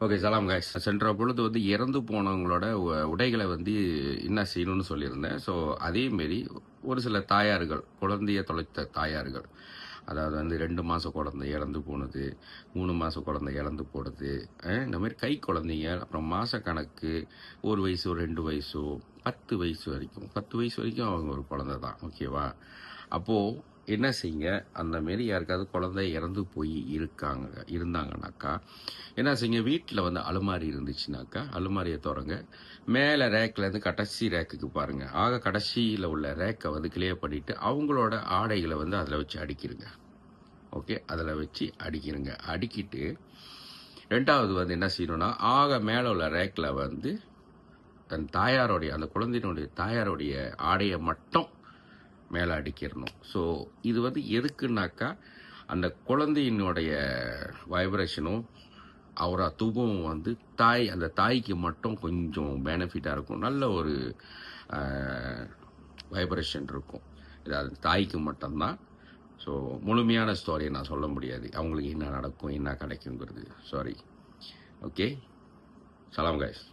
Okay சலாம் guys சென்ற பொழுது வந்து இறந்து போனவங்களோட உ- உடைகளை வந்து என்ன செய்யணும்னு சொல்லியிருந்தேன். ஸோ அதேமாரி ஒரு சில தாயார்கள் குழந்தைய தொலைத்த தாயார்கள் அதாவது வந்து ரெண்டு மாதம் குழந்தை இறந்து போனது மூணு மாதம் குழந்தை இறந்து போனது இந்த மாதிரி கை குழந்தைங்க அப்புறம் மாத கணக்கு ஒரு வயசு ரெண்டு வயசோ பத்து வயசு வரைக்கும் பத்து வயசு வரைக்கும் அவங்க ஒரு குழந்தை தான் ஓகேவா அப்போது என்ன செய்யுங்க? அந்த மாரி யாருக்காவது குழந்தை இறந்து போய் இருக்காங்க இருந்தாங்கனாக்கா என்ன செய்யுங்க? வீட்டில் வந்து அலுமாரி இருந்துச்சுனாக்கா அலுமாரியை திறங்க மேலே ரேக்கில் இருந்து கடைசி ரேக்குக்கு பாருங்கள் ஆக கடைசியில் உள்ள ரேக்கை வந்து கிளியர் பண்ணிவிட்டு அவங்களோட ஆடைகளை வந்து அதில் வச்சு அடிக்கிருங்க. ஓகே? அதில் வச்சு அடிக்கிருங்க. அடிக்கிட்டு ரெண்டாவது வந்து என்ன செய்யணும்னா ஆக மேலே உள்ள ரேக்கில் வந்து தன் தாயாருடைய அந்த குழந்தையினுடைய தாயாருடைய ஆடையை மட்டும் மேலே அடிக்கிறணும் ஸோ இது வந்து எதுக்குன்னாக்கா அந்த குழந்தையினுடைய வைப்ரேஷனும் அவரா தூபமும் வந்து தாய் அந்த தாய்க்கு மட்டும் கொஞ்சம் பெனிஃபிட்டாக இருக்கும். நல்ல ஒரு வைப்ரேஷன் இருக்கும். இது அது தாய்க்கு மட்டும்தான். ஸோ முழுமையான ஸ்டோரியை நான் சொல்ல முடியாது. அவங்களுக்கு என்ன நடக்கும் என்ன கிடைக்குங்கிறது. சாரி ஓகே சலாம் கைஸ்